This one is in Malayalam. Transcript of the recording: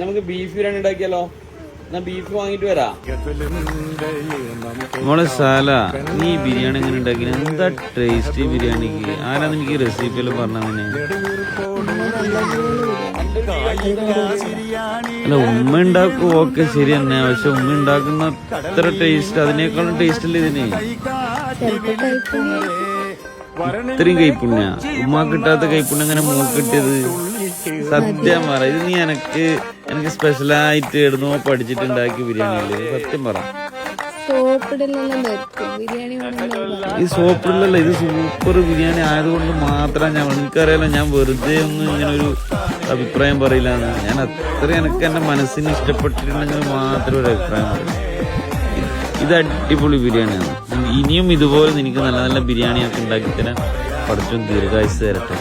നമുക്ക് ബീഫ് ബിരിയാണി ഉണ്ടാക്കിയാലോ? എന്നാ ബീഫ് വാങ്ങിട്ട് വരാം. മോളെ സാല നീ ബിരിയാണി എങ്ങനെ ഉണ്ടാക്കി എന്താ ടേസ്റ്റ് ബിരിയാണിക്ക്? ആരാന്ന് എനിക്ക് റെസിപ്പി എല്ലാം പറഞ്ഞതിന് അല്ല ഉമ്മ ഉണ്ടാക്കും ഓക്കെ ശരി തന്നെ. പക്ഷെ ഉമ്മ ഉണ്ടാക്കുന്ന അത്ര ടേസ്റ്റ് അതിനേക്കാളും ടേസ്റ്റ് അല്ലേ ഇതിന്? ഇത്രയും കൈപ്പുണ്യ. ഉമ്മ കിട്ടാത്ത കൈപ്പുണ്യ അങ്ങനെ മൂക്ക് കിട്ടിയത്? സത്യം പറ ഇത് നീ എനക്ക് എനിക്ക് സ്പെഷ്യലായിട്ട് ഇടുന്നോ പഠിച്ചിട്ടുണ്ടാക്കിയ ബിരിയാണി സത്യം പറ. ഈ സോപ്പിടലല്ല ഇത് സൂപ്പർ ബിരിയാണി ആയതുകൊണ്ട് മാത്രം ഞാൻ എനിക്കറിയാലോ ഞാൻ വെറുതെ ഒന്നും ഇങ്ങനെ ഒരു അഭിപ്രായം പറയില്ല ഞാൻ അത്ര എനിക്ക് എന്റെ മനസ്സിന് ഇഷ്ടപ്പെട്ടിട്ടുണ്ടെങ്കിൽ മാത്രം ഒരു അഭിപ്രായം പറയും. ഇത് അടിപൊളി ബിരിയാണിയാണ്. ഇനിയും ഇതുപോലെ എനിക്ക് നല്ല നല്ല ബിരിയാണിയൊക്കെ ഉണ്ടാക്കി തരാൻ പഠിച്ചും ദീർഘായുസ് തരട്ടെ.